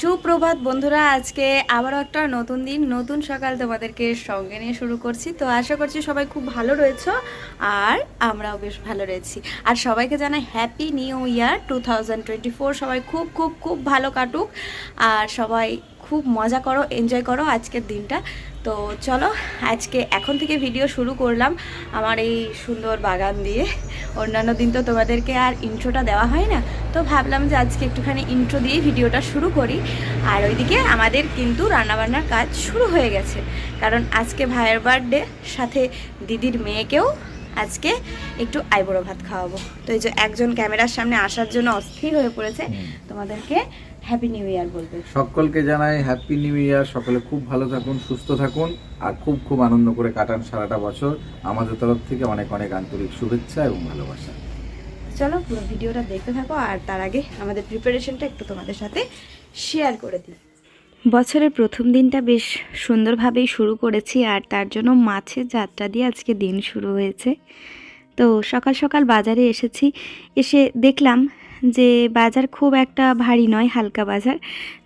সুপ্রভাত বন্ধুরা, আজকে আবারও একটা নতুন দিন, নতুন সকাল তোমাদেরকে সঙ্গে নিয়ে শুরু করছি। তো আশা করছি সবাই খুব ভালো রয়েছ আর আমরাও বেশ ভালো রয়েছি। আর সবাইকে জানাই হ্যাপি নিউ ইয়ার টু সবাই খুব খুব খুব ভালো কাটুক আর সবাই খুব মজা করো এনজয় করো আজকের দিনটা। তো চলো আজকে এখন থেকে ভিডিও শুরু করলাম আমার এই সুন্দর বাগান দিয়ে। অন্যান্য দিন তো তোমাদেরকে আর ইন্ট্রোটা দেওয়া হয় না তো ভাবলাম যে আজকে একটুখানি ইন্ট্রো দিয়ে ভিডিওটা শুরু করি। আর ওইদিকে আমাদের কিন্তু রান্নাবান্নার কাজ শুরু হয়ে গেছে কারণ আজকে ভাইয়ের বার্থডে সাথে দিদির মেয়েকেও আজকে একটু আইবুড়ো ভাত খাওয়াবো। তো এই যে একজন ক্যামেরার সামনে আসার জন্য অস্থির হয়ে পড়েছে তোমাদেরকে হ্যাপি নিউ ইয়ার বলবে সকলকে জানাই হ্যাপি নিউ ইয়ার সকলে খুব ভালো থাকুন সুস্থ থাকুন আর খুব খুব আনন্দ করে কাটান সারাটা বছর। আমাদের তরফ থেকে অনেক অনেক আন্তরিক শুভেচ্ছা এবং ভালোবাসা। চলো পুরো ভিডিওটা দেখতে থাকো আর তার আগে আমাদের প্রিপারেশনটা একটু তোমাদের সাথে শেয়ার করে দিই। বছরের প্রথম দিনটা বেশ সুন্দরভাবেই শুরু করেছি আর তার জন্য মাছের যাত্রা দিয়ে আজকে দিন শুরু হয়েছে। তো সকাল সকাল বাজারে এসেছি এসে দেখলাম যে বাজার খুব একটা ভারী নয়, হালকা বাজার।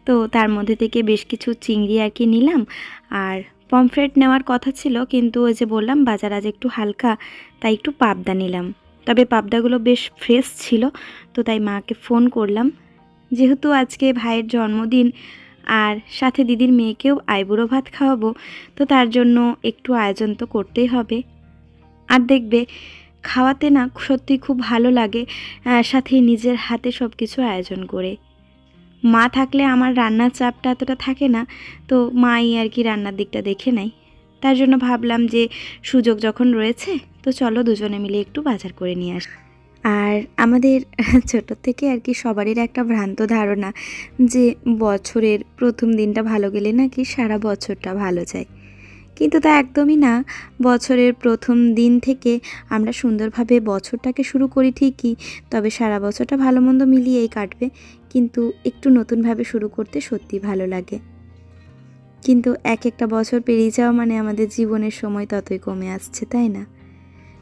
তো তার মধ্যে থেকে বেশ কিছু চিংড়ি আর কি নিলাম। আর পমফ্রেট নেওয়ার কথা ছিল, কিন্তু ওই যে বললাম, বাজার আজ একটু হালকা, তাই একটু পাবদা নিলাম। তবে পাবদাগুলো বেশ ফ্রেশ ছিল, তো তাই মাকে ফোন করলাম। যেহেতু আজকে ভাইয়ের জন্মদিন, আর সাথে দিদির মেয়েকেও আইবুড়ো ভাত খাওয়াবো, তো তার জন্য একটু আয়োজন তো করতেই হবে। আর দেখবে খাওয়াতে না সত্যি খুব ভালো লাগে সাথে নিজের হাতে সব কিছু আয়োজন করে। মা থাকলে আমার রান্নার চাপটা এতটা থাকে না, তো মাই আর কি রান্নার দিকটা দেখে নেয়। তার জন্য ভাবলাম যে সুযোগ যখন রয়েছে, তো চলো দুজনে মিলে একটু বাজার করে নিয়ে আস। আর আমাদের ছোট থেকে আর কি সবারই একটা ভ্রান্ত ধারণা যে বছরের প্রথম দিনটা ভালো গেলে নাকি সারা বছরটা ভালো যায়। কিন্তু তা একদমই না। বছরের প্রথম দিন থেকে আমরা সুন্দরভাবে বছরটাকে শুরু করি ঠিকই, তবে সারা বছরটা ভালো মন্দ মিলিয়েই কাটবে। কিন্তু একটু নতুনভাবে শুরু করতে সত্যি ভালো লাগে। কিন্তু এক একটা বছর পেরিয়ে যাওয়া মানে আমাদের জীবনের সময় ততই কমে আসছে, তাই না?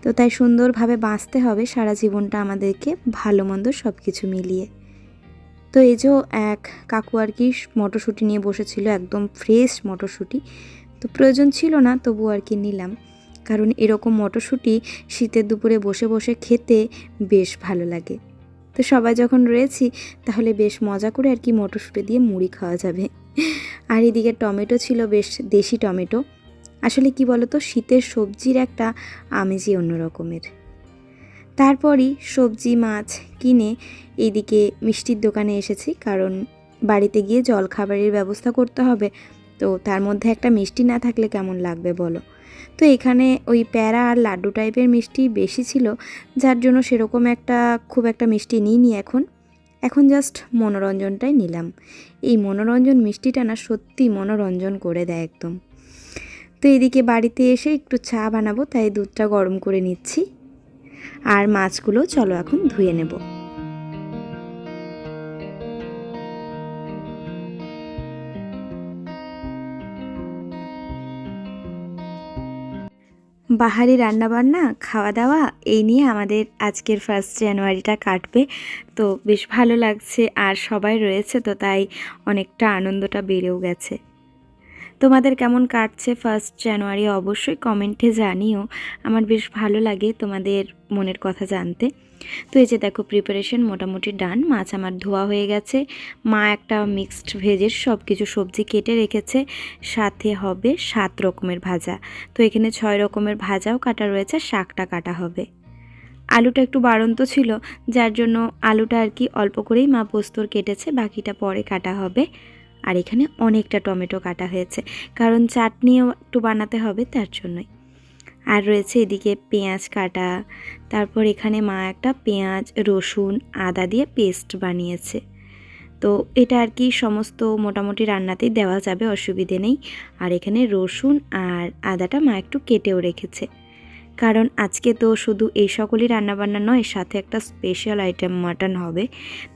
তো তাই সুন্দরভাবে বাঁচতে হবে সারা জীবনটা আমাদেরকে ভালো মন্দ সব কিছু মিলিয়ে। তো এই যে এক কাকু আর কি মটরশুঁটি নিয়ে বসেছিল, একদম ফ্রেশ মটরশুঁটি। তো প্রয়োজন ছিল না, তবু আর কি নিলাম। কারণ এরকম মটরশুঁটি শীতের দুপুরে বসে বসে খেতে বেশ ভালো লাগে। তো সবাই যখন রয়েছি, তাহলে বেশ মজা করে আর কি মটরশুঁটি দিয়ে মুড়ি খাওয়া যাবে। আর এদিকে টমেটো ছিল বেশ দেশি টমেটো। আসলে কি বলতো, শীতের সবজির একটা আমেজই অন্য রকমের তারপরই সবজি, মাছ কিনে এইদিকে মিষ্টির দোকানে এসেছি, কারণ বাড়িতে গিয়ে জল খাবারের ব্যবস্থা করতে হবে। তো তার মধ্যে একটা মিষ্টি না থাকলে কেমন লাগবে বলো? তো এখানে ওই প্যারা আর লাড্ডু টাইপের মিষ্টি বেশি ছিল, যার জন্য সেরকম একটা খুব একটা মিষ্টি নিইনি এখন। এখন জাস্ট মনোরঞ্জনটাই নিলাম। এই মনোরঞ্জন মিষ্টিটা না সত্যি মনোরঞ্জন করে দেয় একদম। তো এদিকে বাড়িতে এসে একটু চা বানাবো, তাই দুধটা গরম করে নিচ্ছি। আর মাছগুলো চলো এখন ধুয়ে নেব। বাহারি রান্নাবান্না খাওয়া দাওয়া এই নিয়ে আমাদের আজকের ফার্স্ট জানুয়ারিটা কাটবে। তো বেশ ভালো লাগছে, আর সবাই রয়েছে তো তাই অনেকটা আনন্দটা বেড়েও গেছে। তোমাদের কেমন কাটছে ফার্স্ট জানুয়ারি অবশ্যই কমেন্টে জানিও। আমার বেশ ভালো লাগে তোমাদের মনের কথা জানতে। তো এই যে দেখো প্রিপারেশন মোটামুটি ডান মাছ আমার ধোয়া হয়ে গেছে। মা একটা মিক্সড ভেজের সব কিছু সবজি কেটে রেখেছে। সাথে হবে সাত রকমের ভাজা। তো এখানে ছয় রকমের ভাজাও কাটা রয়েছে শাকটা কাটা হবে। আলুটা একটু বাড়ন্ত ছিল, যার জন্য আলুটা আর কি অল্প করেই মা পোস্তর কেটেছে, বাকিটা পরে কাটা হবে। আর এখানে অনেকটা টমেটো কাটা হয়েছে। কারণ চাটনিও একটু বানাতে হবে, তার জন্যই। আর রয়েছে এদিকে পেঁয়াজ কাটা। তারপর এখানে মা একটা পেঁয়াজ, রসুন, আদা দিয়ে পেস্ট বানিয়েছে। তো এটা আর কি সমস্ত মোটামুটি রান্নাতেই দেওয়া যাবে, অসুবিধে নেই। আর এখানে রসুন আর আদাটা মা একটু কেটেও রেখেছে। কারণ আজকে তো শুধু এই সকলই রান্নাবান্না নয়, সাথে একটা স্পেশাল আইটেম মাটন হবে।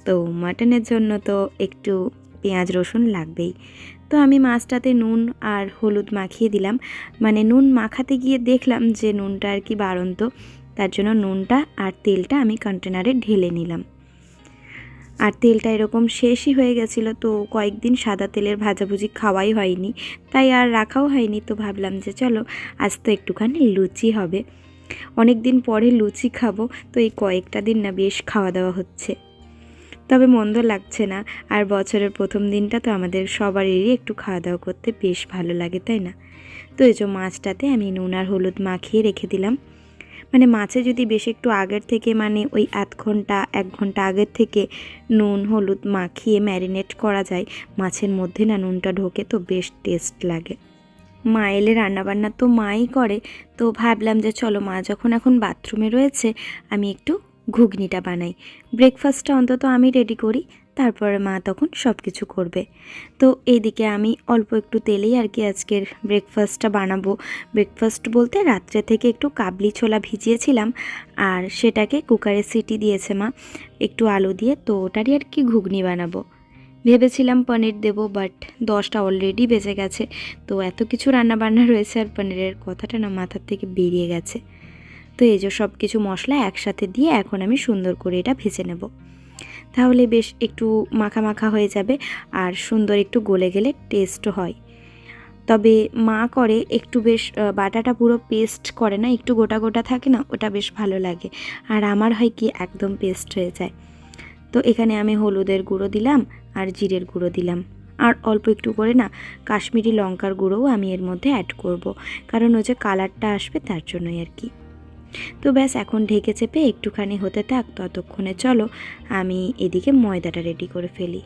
তো মাটনের জন্য তো একটু পেঁয়াজ, রসুন লাগবেই। তো আমি মাছটাতে নুন আর হলুদ মাখিয়ে দিলাম। মানে নুন মাখাতে গিয়ে দেখলাম যে নুনটা আর কি বাড়ন্ত। তার জন্য নুনটা আর তেলটা আমি কন্টেনারে ঢেলে নিলাম। আর তেলটা এরকম শেষই হয়ে গেছিল, তো কয়েকদিন সাদা তেলের ভাজাভুজি খাওয়াই হয়নি। তাই আর রাখাও হয়নি, তো ভাবলাম যে চলো আজ তো একটুখানি লুচি হবে। অনেক দিন পরে লুচি খাব, তো এই কয়েকটা দিন না বেশ খাওয়া দাওয়া হচ্ছে। তবে মন্দ লাগছে না। আর বছরের প্রথম দিনটা তো আমাদের সবারই একটু খাওয়া দাওয়া করতে বেশ ভালো লাগে, তাই না? তো এই যে মাছটাতে আমি নুন আর হলুদ মাখিয়ে রেখে দিলাম। মানে মাছে যদি বেশ একটু আগের থেকে মানে ওই আধ ঘণ্টা, এক ঘণ্টা আগের থেকে নুন, হলুদ মাখিয়ে ম্যারিনেট করা যায়, মাছের মধ্যে না নুনটা ঢোকে তো বেশ টেস্ট লাগে। মা এলে রান্নাবান্না তো মাই করে। তো ভাবলাম যে চলো মা যখন এখন বাথরুমে রয়েছে, আমি একটু ঘুগনিটা বানাই। ব্রেকফাস্টটা অন্তত আমি রেডি করি, তারপরে মা তখন সব কিছু করবে। তো এইদিকে আমি অল্প একটু তেলেই আর কি আজকের ব্রেকফাস্টটা বানাবো। ব্রেকফাস্ট বলতে রাত্রে থেকে একটু কাবলি ছোলা ভিজিয়েছিলাম, আর সেটাকে কুকারে সিটি দিয়েছে মা। একটু আলু দিয়ে তো ওটারই আর কি ঘুগনি বানাবো। ভেবেছিলাম পনির দেবো বাট দশটা অলরেডি বেজে গেছে। তো এত কিছু রান্না বান্না রয়েছে আর পনিরের কথাটা না মাথার থেকে বেরিয়ে গেছে। তো এই যে সব কিছু মশলা একসাথে দিয়ে এখন আমি সুন্দর করে এটা ভেজে নেব। তাহলে বেশ একটু মাখা মাখা হয়ে যাবে আর সুন্দর একটু গলে গেলে টেস্টও হয়। তবে মা করে একটু বেশ বাটাটা পুরো পেস্ট করে না, একটু গোটা গোটা থাকে না, ওটা বেশ ভালো লাগে। আর আমার হয় কি একদম পেস্ট হয়ে যায়। তো এখানে আমি হলুদের গুঁড়ো দিলাম আর জিরের গুঁড়ো দিলাম। আর অল্প একটু করে না কাশ্মীরি লঙ্কার গুঁড়োও আমি এর মধ্যে অ্যাড করব। কারণ ও যে কালারটা আসবে তার জন্যই আর কি। তো ব্যাস, এখন ঢেকে চেপে একটুখানি হতে থাক, ততক্ষণে চলো আমি এদিকে ময়দাটা রেডি করে ফেলি।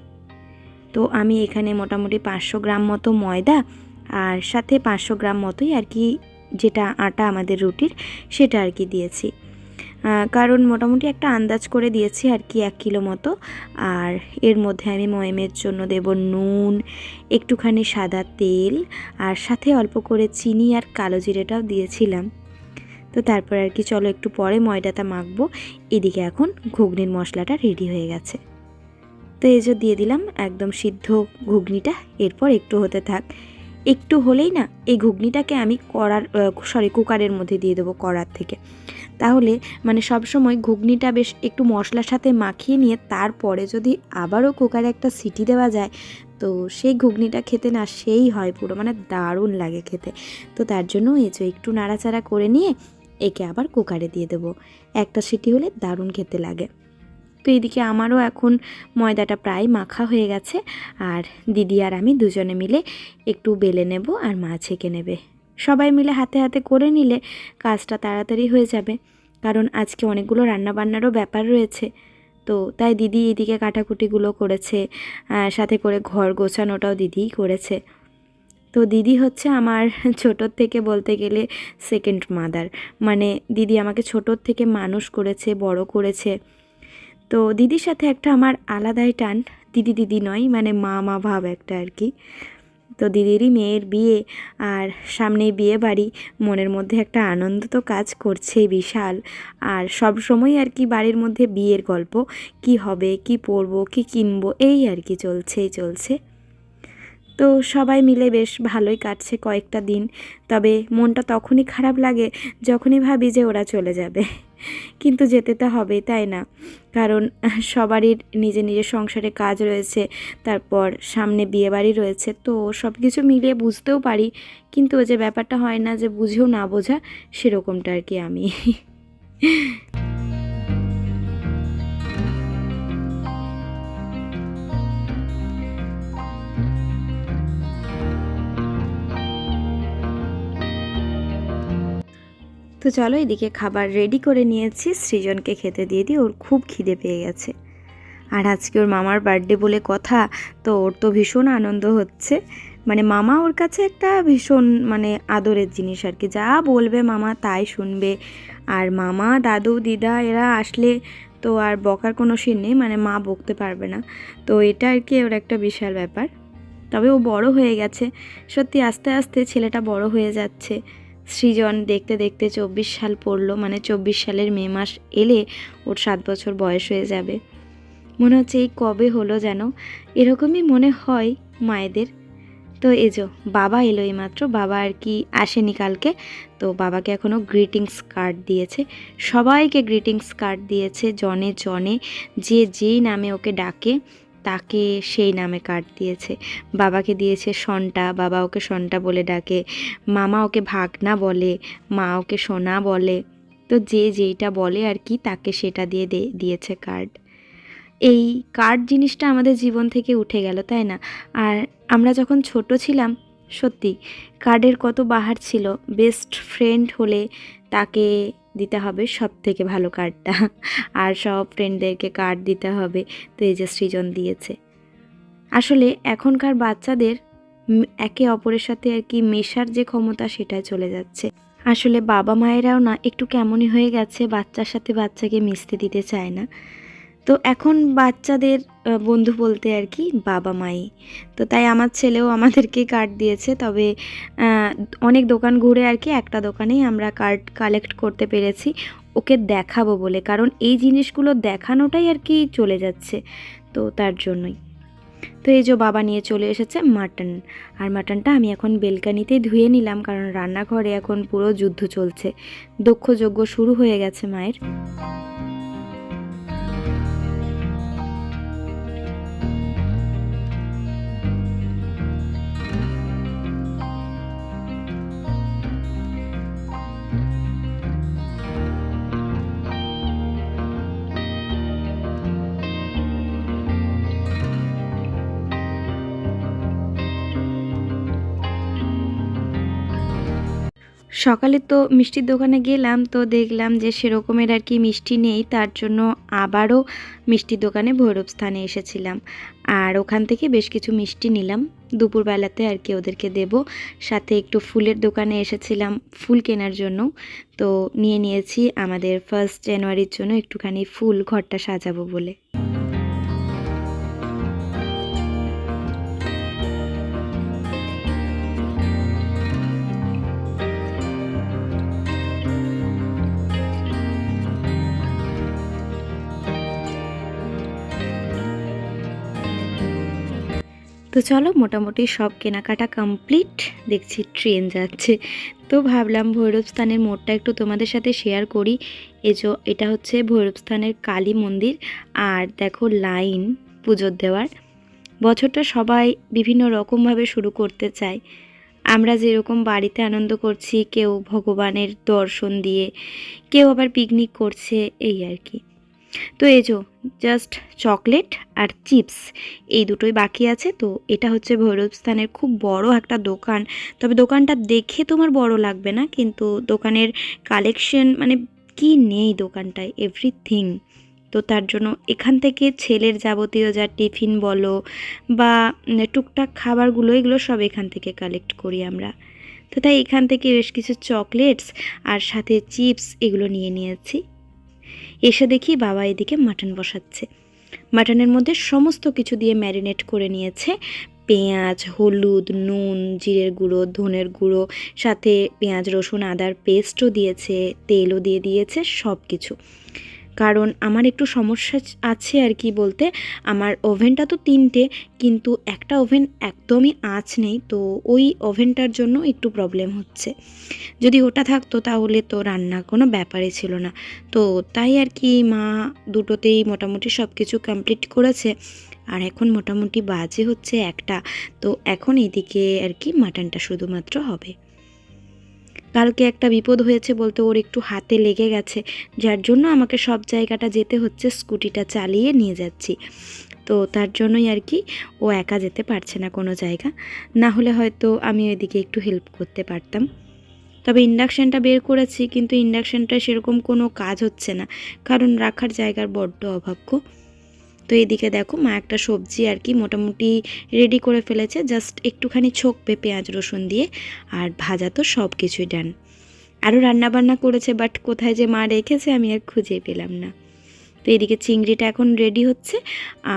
তো আমি এখানে মোটামুটি পাঁচশো গ্রাম মতো ময়দা আর সাথে পাঁচশো গ্রাম মতোই আর কি যেটা আটা আমাদের রুটির, সেটা আর কি দিয়েছি। কারণ মোটামুটি একটা আন্দাজ করে দিয়েছি আর কি এক কিলো মতো। আর এর মধ্যে আমি ময়মের জন্য দেব নুন, একটুখানি সাদা তেল আর সাথে অল্প করে চিনি আর কালো জিরেটাও দিয়েছিলাম। তো তারপর আর কি, চলো একটু পরে ময়দাটা মাখবো। এদিকে এখন ঘুগনির মশলাটা রেডি হয়ে গেছে। তো এই যে দিয়ে দিলাম একদম সিদ্ধ ঘুগনিটা, এরপর একটু হতে থাক। একটু হলেই না, এই ঘুগনিটাকে আমি কড়ার সরি কুকারের মধ্যে দিয়ে দেবো কড়ার থেকে। তাহলে মানে সব সময় ঘুগনিটা বেশ একটু মশলার সাথে মাখিয়ে নিয়ে তারপরে যদি আবারও কুকারে একটা সিটি দেওয়া যায়, তো সেই ঘুগনিটা খেতে না সেই হয় পুরো মানে দারুণ লাগে খেতে। তো তার জন্য এই যে একটু নাড়াচাড়া করে নিয়ে একে আবার কুকারে দিয়ে দেবো। একটা সিটি হলে দারুণ খেতে লাগে। তো এদিকে আমারও এখন ময়দাটা প্রায় মাখা হয়ে গেছে আর দিদি আর আমি দুজনে মিলে একটু বেলে নেব আর মা ছেঁকে নেবে। সবাই মিলে হাতে হাতে করে নিলে কাজটা তাড়াতাড়ি হয়ে যাবে। কারণ আজকে অনেকগুলো রান্নাবান্নারও ব্যাপার রয়েছে। তো তাই দিদি এদিকে কাটাকুটিগুলো করেছে সাথে করে ঘর গোছানোটাও দিদিই করেছে। তো দিদি হচ্ছে আমার ছোটোর থেকে বলতে গেলে সেকেন্ড মাদার মানে দিদি আমাকে ছোটোর থেকে মানুষ করেছে, বড় করেছে। তো দিদির সাথে একটা আমার আলাদাই টান। দিদি দিদি নয় মানে মা মা ভাব একটা আর কি। তো দিদিরই মেয়ের বিয়ে আর সামনেই বিয়ে বাড়ি। মনের মধ্যে একটা আনন্দ তো কাজ করছেই বিশাল। আর সব সময় আর কি বাড়ির মধ্যে বিয়ের গল্প। কি হবে, কি পরবো, কি কিনবো, এই আর কি চলছেই চলছে। তো সবাই মিলে বেশ ভালোই কাটছে কয়েকটা দিন। তবে মনটা তখনই খারাপ লাগে যখনই ভাবি যে ওরা চলে যাবে। কিন্তু যেতে তো হবেই, তাই না? কারণ সবারই নিজের নিজের সংসারে কাজ রয়েছে, তারপর সামনে বিয়েবাড়ি রয়েছে, তো সব কিছু মিলিয়ে বুঝতেও পারি। কিন্তু ওই যে ব্যাপারটা হয় না যে বুঝেও না বোঝা, সেরকমটা আর কি আমি। তো চলো এদিকে খাবার রেডি করে নিয়েছি। সৃজনকে খেতে দিয়ে দিই ওর খুব খিদে পেয়ে গেছে। আর আজকে ওর মামার বার্থডে বলে কথা, তো ওর তো ভীষণ আনন্দ হচ্ছে। মানে মামা ওর কাছে একটা ভীষণ মানে আদরের জিনিস আর কি। যা বলবে মামা তাই শুনবে। আর মামা, দাদু, দিদা এরা আসলে তো আর বকার কোনো সিন নেই মানে মা বকতে পারবে না। তো এটা আর কি ওর একটা বিশাল ব্যাপার। তবে ও বড় হয়ে গেছে। সত্যি আস্তে আস্তে ছেলেটা বড় হয়ে যাচ্ছে। সৃজন দেখতে দেখতে চব্বিশ সাল পড়ল মানে চব্বিশ সালের মে মাস এলে ওর সাত বছর বয়স হয়ে যাবে। মনে হচ্ছে এই কবে হলো যেন? এরকমই মনে হয় মায়েদের। তো এজো বাবা এলো এইমাত্র, বাবা আর কি আসেনি কালকে, তো বাবাকে এখনও গ্রিটিংস কার্ড দিয়েছে। সবাইকে গ্রিটিংস কার্ড দিয়েছে, জনে জনে, যে যেই নামে ওকে ডাকে। তাকে সেই নামে কার্ড দিয়েছে। বাবাকে দিয়েছে সন্টা, বাবা ওকে সন্টা বলে ডাকে। মামা ওকে ভাগনা বলে, মা ওকে সোনা বলে। তো যে যেইটা বলে আর কি, তাকে সেটা দিয়ে দিয়েছে কার্ড। এই কার্ড জিনিসটা আমাদের জীবন থেকে উঠে গেল, তাই না? আর আমরা যখন ছোট ছিলাম, সত্যি, কার্ডের কত বাহার ছিল। বেস্ট ফ্রেন্ড হলে তাকে দিতে হবে সব থেকে ভালো কার্ডটা আর সব ফ্রেন্ডদেরকে কার্ড দিতে হবে। তো এই যে সৃজন দিয়েছে। আসলে এখনকার বাচ্চাদের একে অপরের সাথে আর কি মেশার যে ক্ষমতা সেটাই চলে যাচ্ছে। আসলে বাবা মায়েরাও না একটু কেমনই হয়ে গেছে, বাচ্চার সাথে বাচ্চাকে মিশতে দিতে চায় না। তো এখন বাচ্চাদের বন্ধু বলতে আর কি বাবা মাই। তো তাই আমার ছেলেও আমাদেরকে কার্ড দিয়েছে। তবে অনেক দোকান ঘুরে আর কি একটা দোকানেই আমরা কার্ড কালেক্ট করতে পেরেছি। ওকে দেখাবো বলে, কারণ এই জিনিসগুলো দেখানোটাই আর কি চলে যাচ্ছে। তো তার জন্যই। তো এই যে বাবা নিয়ে চলে এসেছে মাটন। আর মাটনটা আমি এখন বেলকানিতেই ধুয়ে নিলাম, কারণ রান্নাঘরে এখন পুরো যুদ্ধ চলছে। দক্ষযজ্ঞ শুরু হয়ে গেছে মায়ের। সকালে তো মিষ্টির দোকানে গেলাম তো দেখলাম যে সেরকমের আর কি মিষ্টি নেই, তার জন্য আবারও মিষ্টির দোকানে ভৈরব স্থানে এসেছিলাম। আর ওখান থেকে বেশ কিছু মিষ্টি নিলাম। দুপুরবেলাতে আর কি ওদেরকে দেব। সাথে একটু ফুলের দোকানে এসেছিলাম ফুল কেনার জন্য। তো নিয়ে নিয়েছি আমাদের ফার্স্ট জানুয়ারির জন্য একটুখানি ফুল ঘরটা সাজাবো বলে। তো চলো মোটামুটি সব কেনাকাটা কমপ্লিট দেখছি ট্রেন যাচ্ছে। তো ভাবলাম ভৈরবস্থানের মোড়টা একটু তোমাদের সাথে শেয়ার করি। এজো এটা হচ্ছে ভৈরবস্থানের কালী মন্দির। আর দেখো লাইন পুজোর দেওয়ার। বছরটা সবাই বিভিন্ন রকমভাবে শুরু করতে চায়। আমরা যেরকম বাড়িতে আনন্দ করছি, কেউ ভগবানের দর্শন দিয়ে, কেউ আবার পিকনিক করছে, এই আর কি। তো এই যো জাস্ট চকলেট আর চিপস এই দুটোই বাকি আছে। তো এটা হচ্ছে ভৈরবস্থানের খুব বড় একটা দোকান। তবে দোকানটা দেখে তোমার বড় লাগবে না, কিন্তু দোকানের কালেকশন মানে কি নেই দোকানটায় এভরিথিং তো তার জন্য এখান থেকে ছেলের যাবতীয় যা টিফিন বলো বা টুকটাক খাবারগুলো, এগুলো সব এখান থেকে কালেক্ট করি আমরা। তো তাই এখান থেকে বেশ কিছু চকলেটস আর সাথে চিপস এগুলো নিয়ে নিয়েছি। এসে দেখি বাবা এদিকে মাটন বসাচ্ছে। মাটনের মধ্যে সমস্ত কিছু দিয়ে ম্যারিনেট করে নিয়েছে। পেঁয়াজ, হলুদ, নুন, জিরের গুঁড়ো, ধনের গুঁড়ো, সাথে পেঁয়াজ, রসুন, আদার পেস্টও দিয়েছে, তেলও দিয়ে দিয়েছে সব কিছু কারণ আমার একটু সমস্যা আছে আর কি বলতে। আমার ওভেনটা তো তিনটে, কিন্তু একটা ওভেন একদমই আঁচ নেই, তো ওই ওভেনটার জন্য একটু প্রবলেম হচ্ছে। যদি ওটা থাকতো তাহলে তো রান্না কোনো ব্যাপারই ছিল না। তো তাই আর কি মা দুটোতেই মোটামুটি সব কিছু কমপ্লিট করেছে, আর এখন মোটামুটি বাজে হচ্ছে একটা। তো এখন এদিকে আর কি মাটনটা শুধুমাত্র হবে। কালকে একটা বিপদ হয়েছে বলতে ওর একটু হাতে লেগে গেছে, যার জন্য আমাকে সব জায়গাটা যেতে হচ্ছে, স্কুটিটা চালিয়ে নিয়ে যাচ্ছি। তো তার জন্যই আর কি ও একা যেতে পারছে না কোনো জায়গা। না হলে হয়তো আমি ওইদিকে একটু হেল্প করতে পারতাম। তবে ইন্ডাকশানটা বের করেছি, কিন্তু ইন্ডাকশানটা সেরকম কোনো কাজ হচ্ছে না, কারণ রাখার জায়গার বড্ড অভাব গো তো এদিকে দেখো মা একটা সবজি আর কি মোটামুটি রেডি করে ফেলেছে জাস্ট একটুখানি ছোকবে পেঁয়াজ রসুন দিয়ে, আর ভাজা তো সব কিছুই ডান আরও রান্নাবান্না করেছে বাট কোথায় যে মা রেখেছে আমি আর খুঁজে পেলাম না। তো এদিকে চিংড়িটা এখন রেডি হচ্ছে,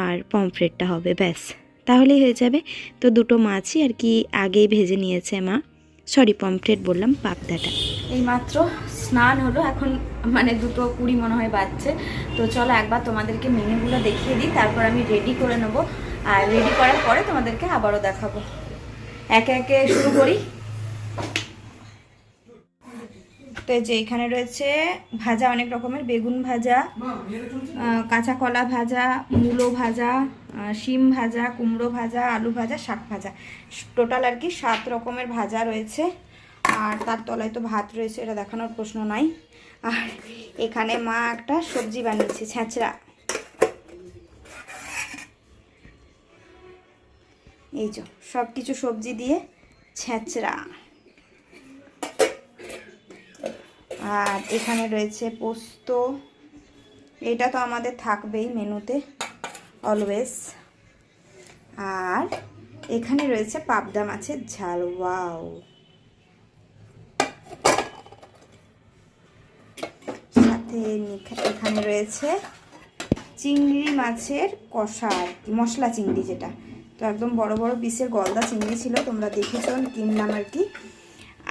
আর পমফ্রেটটা হবে, ব্যাস। তাহলেই হয়ে যাবে। তো দুটো মাছই আর কি আগেই ভেজে নিয়েছে মা। সরি পমফ্রেট বললাম পাপদাটা এই মাত্র স্নান হলো, এখন মানে দুটো কুড়ি মনে হয় বাজছে। তো চলো একবার তোমাদেরকে মেনুগুলো দেখিয়ে দিই, তারপর আমি রেডি করে নেব। আর রেডি করার পরে তোমাদেরকে আবারও দেখাবো। একে একে শুরু করি। তো এই যে এখানে রয়েছে ভাজা, অনেক রকমের, বেগুন ভাজা কাঁচা কলা ভাজা, মূলো ভাজা শিম ভাজা, কুমড়ো ভাজা, আলু ভাজা, শাক ভাজা। টোটাল আর কি সাত রকমের ভাজা রয়েছে। আর তার তলায় তো ভাত রয়েছে, এটা দেখানোর প্রশ্ন নাই। আর এখানে মা একটা সবজি বানিয়েছে ছ্যাঁচড়া এই যে সব কিছু সবজি দিয়ে ছ্যাঁচড়া আর এখানে রয়েছে পোস্ত। এটা তো আমাদের থাকবেই মেনুতে অলওয়েজ আর এখানে রয়েছে পাবদা মাছের ঝাল ওয়াও সাথে এখানে রয়েছে চিংড়ি মাছের কষা, মশলা চিংড়ি যেটা। তো একদম বড় বড় পিসের গলদা চিংড়ি ছিল, তোমরা দেখেছ, কিনলাম আর কি।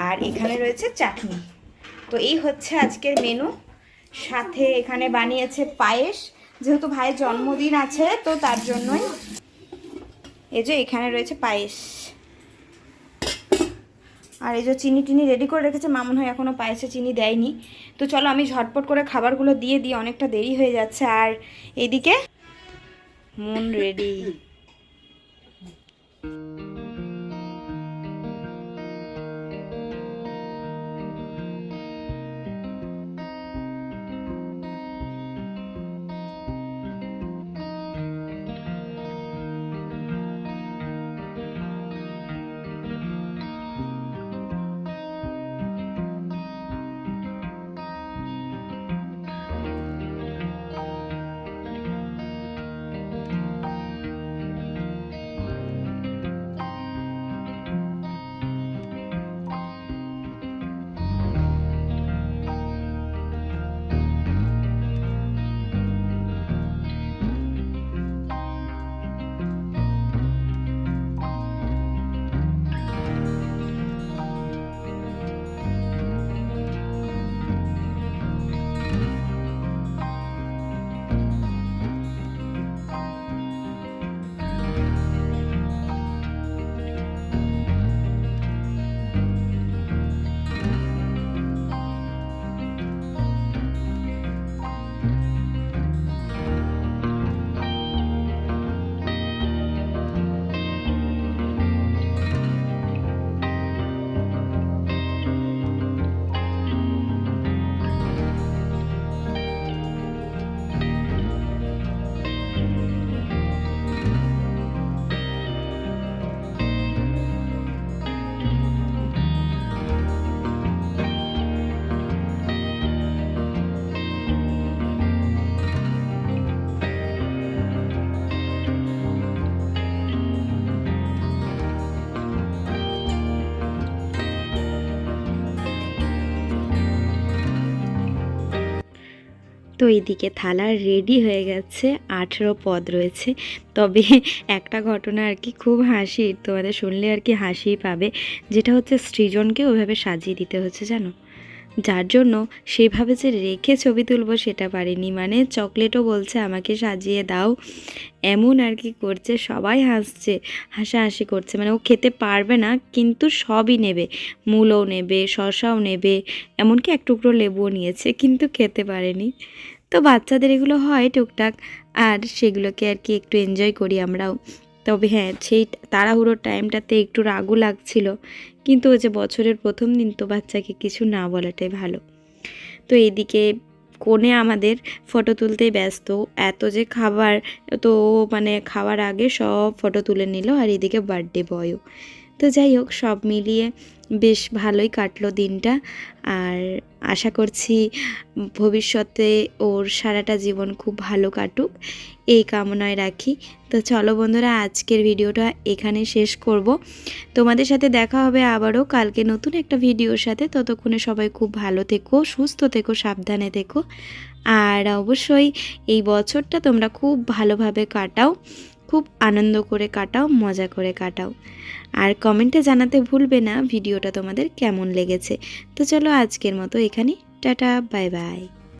আর এখানে রয়েছে চাটনি। তো এই হচ্ছে আজকের মেনু সাথে এখানে বানিয়েছে পায়েস। যেহেতু ভাইয়ের জন্মদিন আছে, তো তার জন্যই এই যে এখানে রয়েছে পায়েস। আর এই যে চিনি টিনি রেডি করে রেখেছে, মামুন হয় এখনও পায়েসে চিনি দেয়নি। তো চলো আমি ঝটপট করে খাবারগুলো দিয়ে দিই, অনেকটা দেরি হয়ে যাচ্ছে। আর এদিকে মন রেডি এইদিকে থালা রেডি হয়ে গেছে, আঠেরো পদ রয়েছে। তবে একটা ঘটনা আর কি, খুব হাসির তোমাদের শুনলে আর কি হাসিই পাবে। যেটা হচ্ছে সৃজনকে ওইভাবে সাজিয়ে দিতে হচ্ছে, জানো? যার জন্য সেভাবে যে রেখে ছবি তুলবো সেটা পারিনি। মানে চকলেটও বলছে, আমাকে সাজিয়ে দাও। এমন আর কি করছে, সবাই হাসছে, হাসাহাসি করছে। মানে ও খেতে পারবে না, কিন্তু সবই নেবে। মূলও নেবে, শশাও নেবে, এমনকি এক টুকরো লেবুও নিয়েছে, কিন্তু খেতে পারেনি। তো বাচ্চাদের এগুলো হয় টুকটাক, আর সেগুলোকে আর কি একটু এনজয় করি আমরাও। তবে হ্যাঁ সেই তাড়াহুড়োর টাইমটাতে একটু রাগও লাগছিল। কিন্তু ওই যে বছরের প্রথম দিন তো বাচ্চাকে কিছু না বলাটাই ভালো। তো এইদিকে কোণে আমাদের ফটো তুলতেই ব্যস্ত। এত যে খাবার, তো মানে খাওয়ার আগে সব ফটো তুলে নিল আর এদিকে বার্থডে বয়ও তো যাই হোক, সব মিলিয়ে বেশ ভালোই কাটলো দিনটা। আর আশা করছি ভবিষ্যতে ওর সারাটা জীবন খুব ভালো কাটুক, এই কামনায় রাখি। তো চলো বন্ধুরা, আজকের ভিডিওটা এখানে শেষ করব। তোমাদের সাথে দেখা হবে আবারও কালকে নতুন একটা ভিডিওর সাথে। ততক্ষণে সবাই খুব ভালো থেকো, সুস্থ থেকো, সাবধানে থেকো। আর অবশ্যই এই বছরটা তোমরা খুব ভালোভাবে কাটাও। খুব আনন্দ করে কাটাও, মজা করে কাটাও। আর কমেন্টে জানাতে ভুলবে না, ভিডিওটা তোমাদের কেমন লেগেছে। তো চলো আজকের মতো এখানে টাটা, বাই বাই।